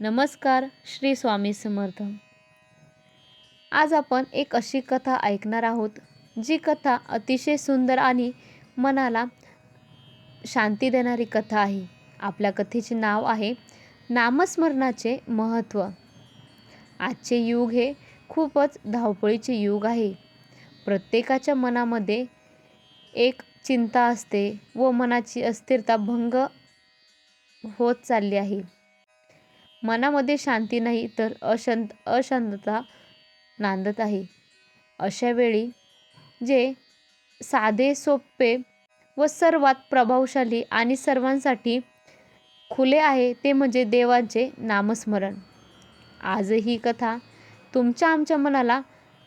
नमस्कार श्री स्वामी समर्थ. आज आपण एक अशी कथा ऐकणार आहोत जी कथा अतिशय सुंदर आणि मनाला शांती देणारी कथा आहे. आपल्या कथेचे नाव आहे नामस्मरणाचे महत्त्व आजचे युग हे खूपच धावपळीचे युग आहे. प्रत्येकाच्या मनामध्ये एक चिंता असते व मनाची अस्थिरता भंग होत चालली आहे. मनामध्ये शांती नाही तर अशांत अशांतता नांदत आहे. अशा वेळी जे साधे सोपे व सर्वात प्रभावशाली आणि सर्वांसाठी खुले आहे ते म्हणजे देवांचे नामस्मरण. आज ही कथा तुमच्या आमच्या मनाला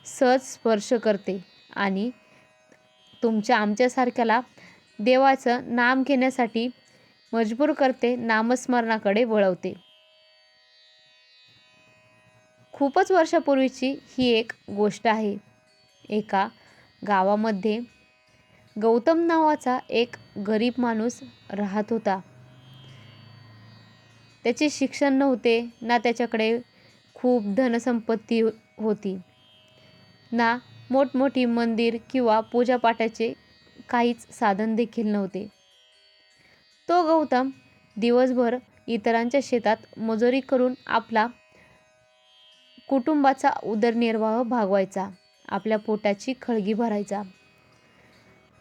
सहज स्पर्श करते आणि तुमच्या आमच्यासारख्याला देवाचं नाम घेण्यासाठी मजबूर करते नामस्मरणाकडे वळवते. खूपच वर्षापूर्वीची ही एक गोष्ट आहे. एका गावामध्ये गौतम नावाचा एक गरीब माणूस राहत होता. त्याचे शिक्षण नव्हते ना त्याच्याकडे खूप धनसंपत्ती होती ना मोठमोठी मंदिर किंवा पूजापाठाचे काहीच साधन देखील नव्हते. तो गौतम दिवसभर इतरांच्या शेतात मजुरी करून आपला कुटुंबाचा उदरनिर्वाह भागवायचा आपल्या पोटाची खळगी भरायचा.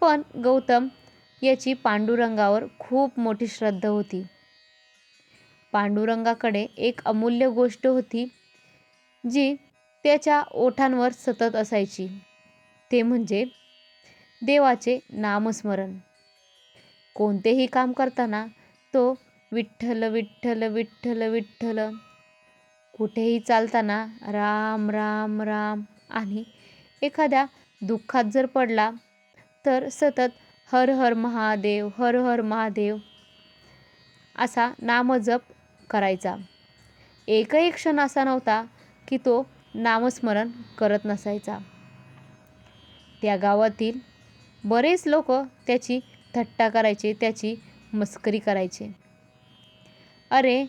पण गौतम याची पांडुरंगावर खूप मोठी श्रद्धा होती. पांडुरंगाकडे एक अमूल्य गोष्ट होती जी त्याच्या ओठांवर सतत असायची. ते म्हणजे देवाचे नामस्मरण. कोणतेही काम करताना तो विठ्ठल विठ्ठल विठ्ठल विठ्ठल कुठेही चालताना राम राम राम आणि एखाद्या दुःखात जर पडला तर सतत हर हर महादेव हर हर महादेव असा नामजप करायचा. एकही क्षण असा नव्हता की तो नामस्मरण करत नसायचा. त्या गावातील बरेच लोक त्याची थट्टा करायचे त्याची मस्करी करायचे. अरे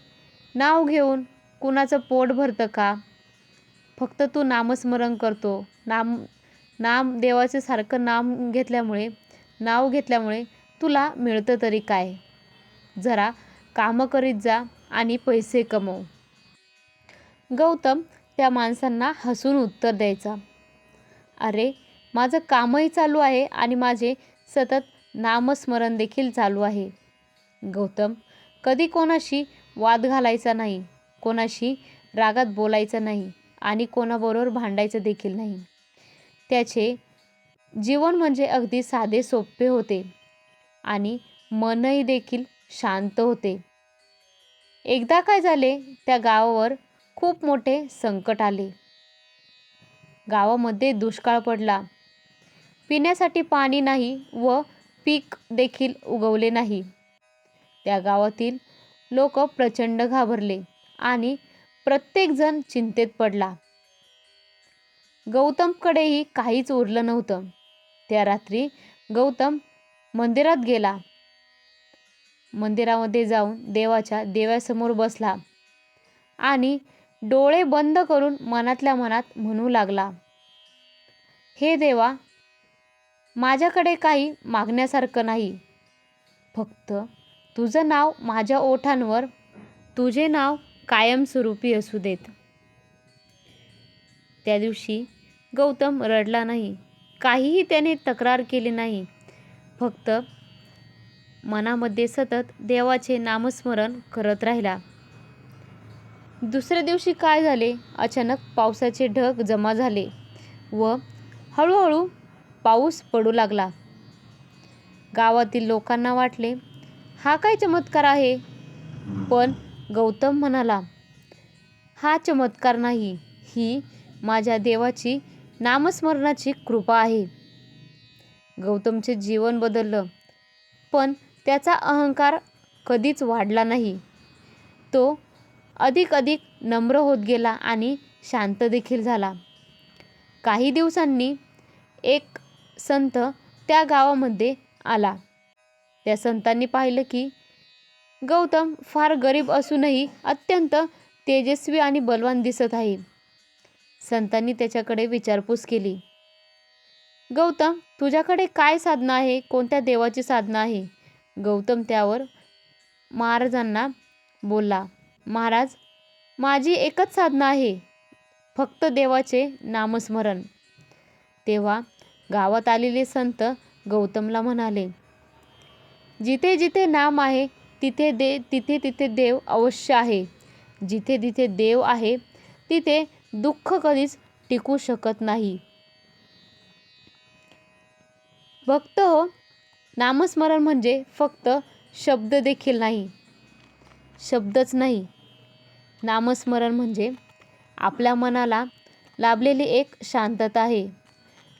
नाव घेऊन कुणाचं पोट भरतं का? फक्त तू नामस्मरण करतो. नाम नाम देवाचे सारखं नाम घेतल्यामुळे नाव घेतल्यामुळे तुला मिळतं तरी काय? जरा कामं करीत जा आणि पैसे कमव. गौतम त्या माणसांना हसून उत्तर द्यायचा. अरे माझं कामही चालू आहे आणि माझे सतत नामस्मरण देखील चालू आहे. गौतम कधी कोणाशी वाद घालायचा नाही. कोणाशी रागात बोलायचं नाही आणि कोणाबरोबर भांडायचं देखील नाही. त्याचे जीवन म्हणजे अगदी साधे सोपे होते आणि मनही देखील शांत होते. एकदा काय झाले त्या गावावर खूप मोठे संकट आले. गावामध्ये दुष्काळ पडला. पिण्यासाठी पाणी नाही व पीक देखील उगवले नाही. त्या गावातील लोक प्रचंड घाबरले. आणि प्रत्येकजण चिंतेत पडला. गौतमकडेही काहीच उरलं नव्हतं. त्या रात्री गौतम मंदिरात गेला. मंदिरामध्ये जाऊन देवाच्या देवासमोर बसला आणि डोळे बंद करून मनातल्या मनात म्हणू लागला हे देवा माझ्याकडे काही मागण्यासारखं नाही. फक्त तुझं नाव माझ्या ओठांवर तुझे नाव कायमस्वरूपी असू देत. त्या दिवशी गौतम रडला नाही. काहीही त्याने तक्रार केली नाही. फक्त मनामध्ये सतत देवाचे नामस्मरण करत राहिला. दुसऱ्या दिवशी काय झाले? अचानक पावसाचे ढग जमा झाले व हळूहळू पाऊस पडू लागला. गावातील लोकांना वाटले हा काय चमत्कार आहे. पण गौतम म्हणाला हा चमत्कार नाही. ही माझ्या देवाची नामस्मरणाची कृपा आहे. गौतमचे जीवन बदललं पण त्याचा अहंकार कधीच वाढला नाही. तो अधिक अधिक नम्र होत गेला आणि शांत देखील झाला. काही दिवसांनी एक संत त्या गावामध्ये आला. त्या संतांनी पाहिलं की गौतम फार गरीब असूनही अत्यंत तेजस्वी आणि बलवान दिसत आहे. संतांनी त्याच्याकडे विचारपूस केली. गौतम तुझ्याकडे काय साधना आहे? कोणत्या देवाची साधना आहे? गौतम त्यावर महाराजांना बोलला महाराज माझी एकच साधना आहे फक्त देवाचे नामस्मरण. तेव्हा गावात आलेले संत गौतमला म्हणाले जिथे जिथे नाम आहे तिथे दे तिथे तिथे देव अवश्य आहे. जिथे जिथे देव आहे तिथे दुःख कधीच टिकू शकत नाही. भक्त हो नामस्मरण म्हणजे फक्त शब्द देखील नाही. शब्दच नाही. नामस्मरण म्हणजे आपल्या मनाला लाभलेली एक शांतता आहे.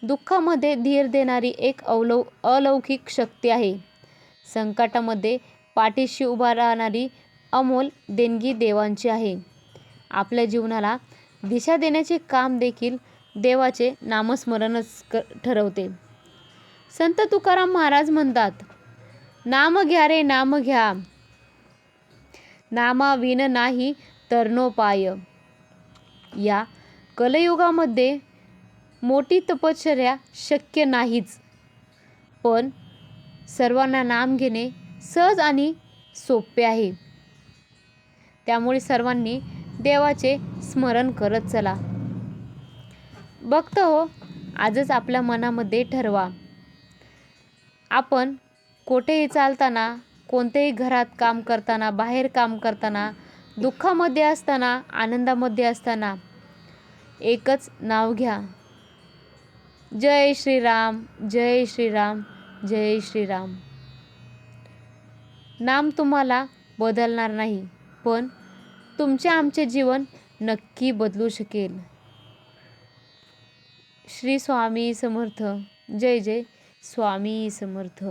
दुःखामध्ये धीर देणारी एक अवलौ अलौकिक शक्ती आहे. संकटामध्ये पाठीशी उभा राहणारी अमोल देणगी देवांची आहे. आपल्या जीवनाला दिशा देण्याचे काम देखील देवाचे नामस्मरणच क ठरवते. संत तुकाराम महाराज म्हणतात नाम घ्या रे नाम घ्या. नामा विन नाही तरणोपाय या कलयुगामध्ये मोठी तपश्चर्या शक्य नाहीच. पण सर्वांना नाम घेणे सहज आणि सोपे आहे. त्यामुळे सर्वांनी देवाचे स्मरण करत चला. भक्त हो आजच आपल्या मनामध्ये ठरवा. आपण कोठेही चालताना कोणत्याही घरात काम करताना बाहेर काम करताना दुःखामध्ये असताना आनंदामध्ये असताना एकच नाव घ्या. जय श्रीराम जय श्रीराम जय श्रीराम. नाम तुम्हाला बदलणार नाही पण तुमचे आमचे जीवन नक्की बदलू शकेल. श्री स्वामी समर्थ. जय जय स्वामी समर्थ.